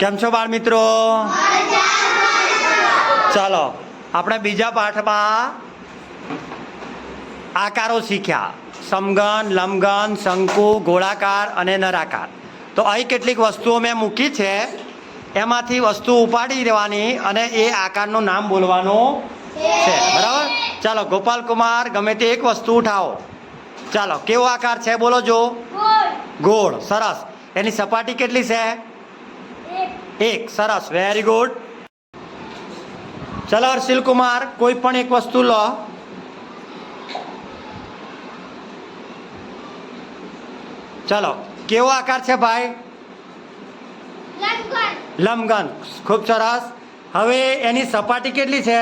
કેમ છો બાળ મિત્રો ચાલો આપણે બીજા પાઠમાં આકારો શીખ્યા. સમગન લંબગન શંકુ ગોળાકાર અને નરાકાર. તો અહીં કેટલીક વસ્તુઓ મેં મૂકી છે. એમાંથી વસ્તુ ઉપાડી દેવાની અને એ આકારનું નામ બોલવાનું છે. બરાબર? ચાલો ગોપાલ કુમાર ગમે તે એક વસ્તુ ઉઠાવો. ચાલો કેવો આકાર છે બોલો જો. ગોળ સરસ. એની સપાટી કેટલી છે? એક સરસ વેરી ગુડ ચલો હર્ષિલ કુમાર કોઈ પણ એક વસ્તુ લો. ચલો કેવો આકાર છે ભાઈ? લંબગન ખૂબ સરસ. હવે એની સપાટી કેટલી છે?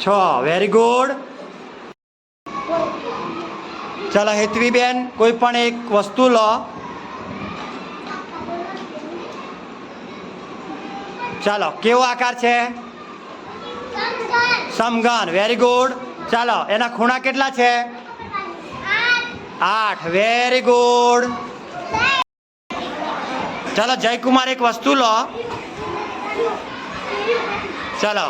છ. વેરી ગુડ ચલો હેતવીબેન કોઈ પણ એક વસ્તુ લો. ચાલો કેવો આકાર છે? સમગન વેરી ગુડ ચાલો એના ખૂણા કેટલા છે? આઠ. વેરી ગુડ ચાલો જયકુમાર એક વસ્તુ લો. ચાલો.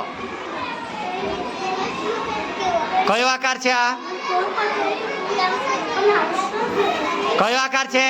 કયો આકાર છે આ? કયો આકાર છે?